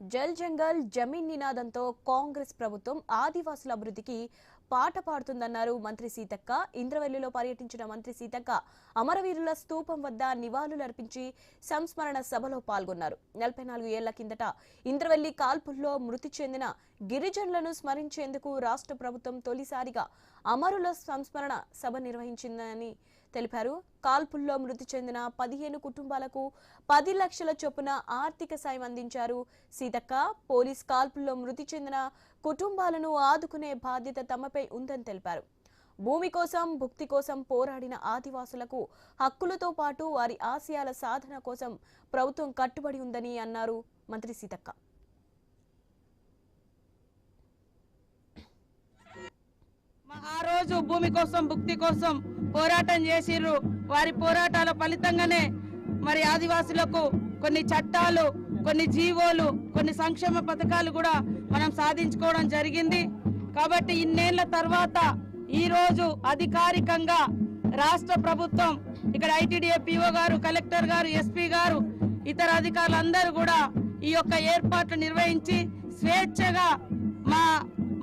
జల్ జంగల్ జమీన్ నినాదంతో కాంగ్రెస్ ప్రభుత్వం ఆదివాసుల అభివృద్ధికి పాట పాడుతుందన్నారు మంత్రి సీతక్క. ఇంద్రవెల్లిలో పర్యటించిన మంత్రి సీతక్క అమరవీరుల స్తూపం వద్ద నివాళులర్పించి సంస్మరణ సభలో పాల్గొన్నారు. నలభై నాలుగు ఏళ్ళ కిందట ఇంద్రవెల్లి కాల్పుల్లో మృతి చెందిన గిరిజనులను స్మరించేందుకు రాష్ట్ర ప్రభుత్వం తొలిసారిగా అమరుల సంస్మరణ సభ నిర్వహించిందని తెలిపారు. కాల్పుల్లో మృతి చెందిన పదిహేను కుటుంబాలకు పది లక్షల చొప్పున ఆర్థిక సాయం అందించారు. సీతక్క పోలీస్ కాల్పుల్లో మృతి చెందిన కుటుంబాలను ఆదుకునే బాధ్యత తమపై ఉందని తెలిపారు. భూమి కోసం భుక్తి కోసం పోరాడిన ఆదివాసులకు హక్కులతో పాటు వారి ఆశయాల సాధన కోసం ప్రభుత్వం కట్టుబడి ఉందని అన్నారు మంత్రి సీతక్క. ఆ రోజు భూమి కోసం భుక్తి కోసం పోరాటం చేసిర్రు. వారి పోరాటాల ఫలితంగానే మరి ఆదివాసులకు కొన్ని చట్టాలు కొన్ని జీవోలు కొన్ని సంక్షేమ పథకాలు కూడా మనం సాధించుకోవడం జరిగింది. కాబట్టి ఇన్నేళ్ళ తర్వాత ఈరోజు అధికారికంగా రాష్ట్ర ప్రభుత్వం ఇక్కడ ఐటీడీఏ పిఓ గారు కలెక్టర్ గారు ఎస్పీ గారు ఇతర అధికారులందరూ కూడా ఈ యొక్క ఏర్పాట్లు నిర్వహించి స్వేచ్ఛగా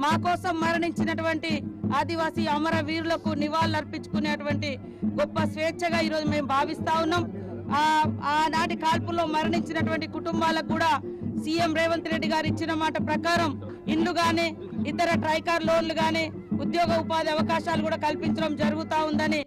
మా కోసం మరణించినటువంటి ఆదివాసీ అమర వీరులకు నివాళులు అర్పించుకునేటువంటి గొప్ప స్వేచ్ఛగా ఈరోజు మేము భావిస్తా ఉన్నాం. ఆనాటి కాల్పుల్లో మరణించినటువంటి కుటుంబాలకు కూడా సీఎం రేవంత్ రెడ్డి గారు ఇచ్చిన మాట ప్రకారం ఇండ్లు కానీ ఇతర ట్రైకార్ లోన్లు కానీ ఉద్యోగ ఉపాధి అవకాశాలు కూడా కల్పించడం జరుగుతూ ఉందని